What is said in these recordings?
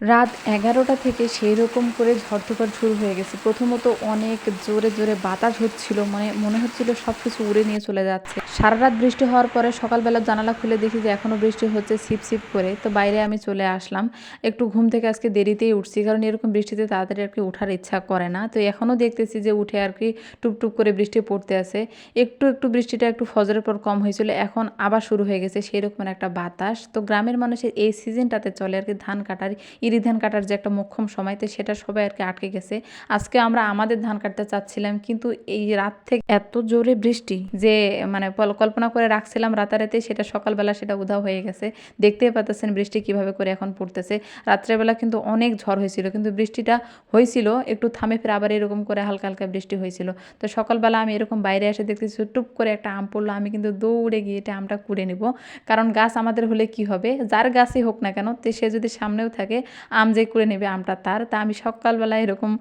রাত এগারোটা থেকে সেই রকম করে ঝড়ঝপড় শুরু হয়ে গেছে। প্রথমত অনেক জোরে জোরে বাতাস হচ্ছিল মানে মনে হচ্ছিল সব কিছু উড়ে নিয়ে চলে যাচ্ছে। সারা রাত বৃষ্টি হওয়ার পরে সকালবেলা জানালা খুলে দেখি যে এখনও বৃষ্টি হচ্ছে সিপ সিপ করে। তো বাইরে আমি চলে আসলাম। একটু ঘুম থেকে আজকে দেরিতেই উঠছি, কারণ এরকম বৃষ্টিতে তাড়াতাড়ি আর কি ওঠার ইচ্ছা করে না। তো এখনও দেখতেছি যে উঠে আর কি টুপটুপ করে বৃষ্টি পড়তে আছে। একটু একটু বৃষ্টিটা একটু ফজরের পর কম হয়েছিল, এখন আবার শুরু হয়ে গেছে সেই রকম একটা বাতাস। তো গ্রামের মানুষের এই সিজনটাতে চলে আর কি ধান কাটার ইরি ধান কাটার যে একটা মোক্ষম সময়, তো সেটা সবাই আর কি আটকে গেছে। আজকে আমরা আমাদের ধান কাটতে চাচ্ছিলাম, কিন্তু এই রাত থেকে এত জোরে বৃষ্টি যে মানে কল্পনা করে রাখছিলাম রাতারাতি সেটা সকালবেলা সেটা উধাও হয়ে গেছে। দেখতেই পাচ্ছেন বৃষ্টি কীভাবে করে এখন পড়তেছে। রাত্রেবেলা কিন্তু অনেক ঝড় হয়েছিল, কিন্তু বৃষ্টিটা হয়েছিল, একটু থামে ফের আবার এরকম করে হালকা হালকা বৃষ্টি হয়েছিল। তো সকালবেলা আমি এরকম বাইরে এসে দেখতেছি টুপ করে একটা আম পড়ল, আমি কিন্তু দৌড়ে গিয়ে এটা আমটা কুড়ে নেব। কারণ গাছ আমাদের হলে কি হবে? যার গাছই হোক না কেন, তো সে যদি সামনেও থাকে, আম যে কুড়ে নেবে আমটা তার। তা আমি সকালবেলা এরকম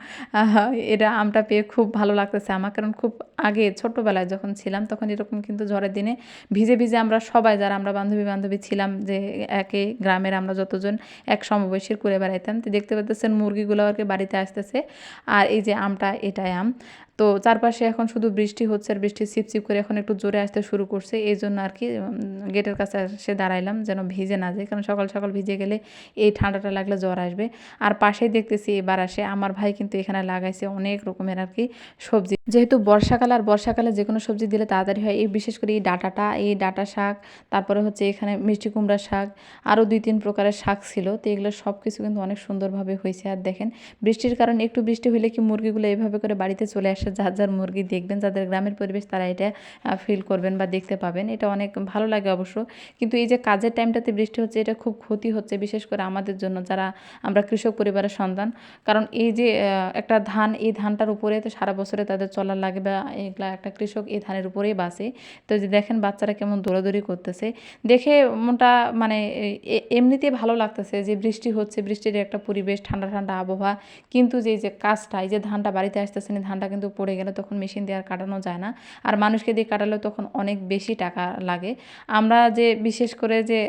এটা আমটা পেয়ে খুব ভালো লাগতেছে আমার। কারণ খুব আগে ছোটোবেলায় যখন ছিলাম, তখন এরকম কিন্তু ঝড়ের দিনে ভিজে ভিজে আমরা সবাই যারা আমরা বান্ধবী বান্ধবী ছিলাম যে একে গ্রামের আমরা যতজন এক সমবয়সীর করে বেড়াইতাম, তো দেখতে পাচ্ছেন মুরগিগুলো আর কি বাড়িতে আসতেছে। আর এই যে আমটা, এটাই আম। তো চারপাশে এখন শুধু বৃষ্টি হচ্ছে আর বৃষ্টি চিপচিপ করে এখন একটু জোরে আসতে শুরু করছে। এই জন্য আর কি গেটের কাছে এসে দাঁড়াইলাম যেন ভিজে না যায়। কারণ সকাল সকাল ভিজে গেলে এই ঠান্ডাটা লাগলে জ্বর আসবে। আর পাশেই দেখতেছি এবার আসে আমার ভাই কিন্তু এখানে লাগাইছে অনেক রকমের আর কি সবজি। যেহেতু বর্ষাকাল আর বর্ষাকালে যে কোনো সবজি দিলে তাড়াতাড়ি হয়। এই বিশেষ করে এই ডাটাটা, এই ডাটা শাক, তারপরে হচ্ছে এখানে মিষ্টি কুমড়া শাক, আরও দুই তিন প্রকারের শাক ছিল। তো এগুলো সব কিছু কিন্তু অনেক সুন্দরভাবে হয়েছে। আর দেখেন, বৃষ্টির কারণে একটু বৃষ্টি হলে কি মুরগিগুলো এইভাবে করে বাড়িতে চলে আসে যার যার মুরগি দেখবেন, যাদের গ্রামের পরিবেশ তারা এটা ফিল করবেন বা দেখতে পাবেন। এটা অনেক ভালো লাগে অবশ্য। কিন্তু এই যে কাজের টাইমটাতে বৃষ্টি হচ্ছে, এটা খুব ক্ষতি হচ্ছে, বিশেষ করে আমাদের জন্য যারা আমরা কৃষক পরিবারের সন্তান। কারণ এই যে একটা ধান, এই ধানটার উপরে তো সারা বছরে তাদের চলার লাগে বা এগুলা একটা কৃষক এই ধানের উপরেই বাসে। তো যে দেখেন বাচ্চারা কেমন দৌড়াদৌড়ি করতেছে। দেখে মনটা মানে এ- এমনিতেই ভালো লাগতেছে যে বৃষ্টি হচ্ছে, বৃষ্টির একটা পরিবেশ, ঠান্ডা ঠান্ডা আবহাওয়া। কিন্তু যে যে কাজটা, এই যে ধানটা বাড়িতে আসতেছে না, ধানটা কিন্তু পড়ে গেলে তখন মেশিন দিয়ে আর কাটানো যায় না। আর মানুষকে দিয়ে কাটালে তখন অনেক বেশি টাকা লাগে। আমরা যে বিশেষ করে যে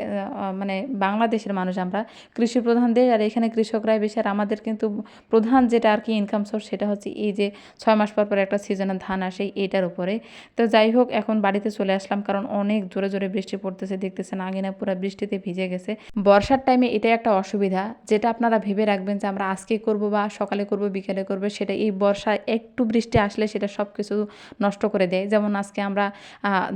মানে বাংলাদেশের মানুষ আমরা কৃষি প্রধান দেশ আর এখানে কৃষকরাই বেশি। আর আমাদের কিন্তু প্রধান যেটা আর কি ইনকাম সোর্স সেটা হচ্ছে এই যে ছয় মাস পর পর একটা সিজনের ধান আসে এটার উপরে। তো যাই হোক, এখন বাড়িতে চলে আসলাম কারণ অনেক জোরে জোরে বৃষ্টি পড়তেছে, দেখতেছেন আঙিনা পুরো বৃষ্টিতে ভিজে গেছে। বর্ষার টাইমে এটাই একটা অসুবিধা, যেটা আপনারা ভেবে রাখবেন যে আমরা আজকে করব বা সকালে করব, বিকেলে করব, সেটা এই বর্ষায় একটু বৃষ্টি আসলে সেটা সব কিছু নষ্ট করে দেয়। যেমন আজকে আমরা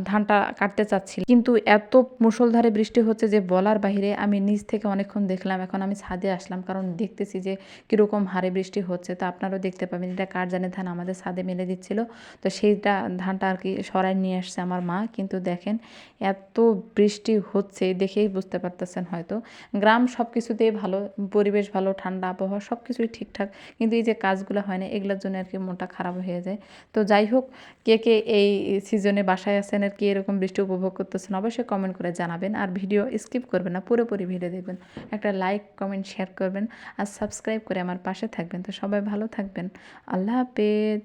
ধানটা কাটতে চাচ্ছি। কিন্তু এত মুষলধারে বৃষ্টি হচ্ছে যে বলার বাইরে আমি নিচ থেকে অনেকক্ষণ দেখলাম, এখন আমি ছাদে আসলাম কারণ দেখতেছি যে কীরকম হারে বৃষ্টি হচ্ছে। তো আপনারাও দেখতে পাবেন এটা কার জানে ধান আমাদের ছাদে মেলে দিচ্ছিল। তো সেইটা ধানটা আর কি সরাই নিয়ে আসছে আমার মা। কিন্তু দেখেন এত বৃষ্টি হচ্ছে দেখেই বুঝতে পারতেছেন হয়তো। গ্রাম সব কিছুতেই ভালো, পরিবেশ ভালো, ঠান্ডা আবহাওয়া সব কিছুই ঠিকঠাক। কিন্তু এই যে কাজগুলো হয় না, এগুলোর জন্য আর কি মনটা খারাপ হয়ে যায়। তো যাই হোক, কে কে এই সিজনে বাসায় আছেন আর কি এরকম বৃষ্টি উপভোগ করতেছেন অবশ্যই কমেন্ট করে জানাবেন। আর ভিডিও স্কিপ করবেন না, পুরোপুরি ভিডিও দেখবেন। একটা লাইক কমেন্ট শেয়ার করবেন। আর সাবস্ক্রাইব করে আমার পাশে থাকবেন। তো সবাই ভালো থাকবেন। আল্লাহ হাফেজ।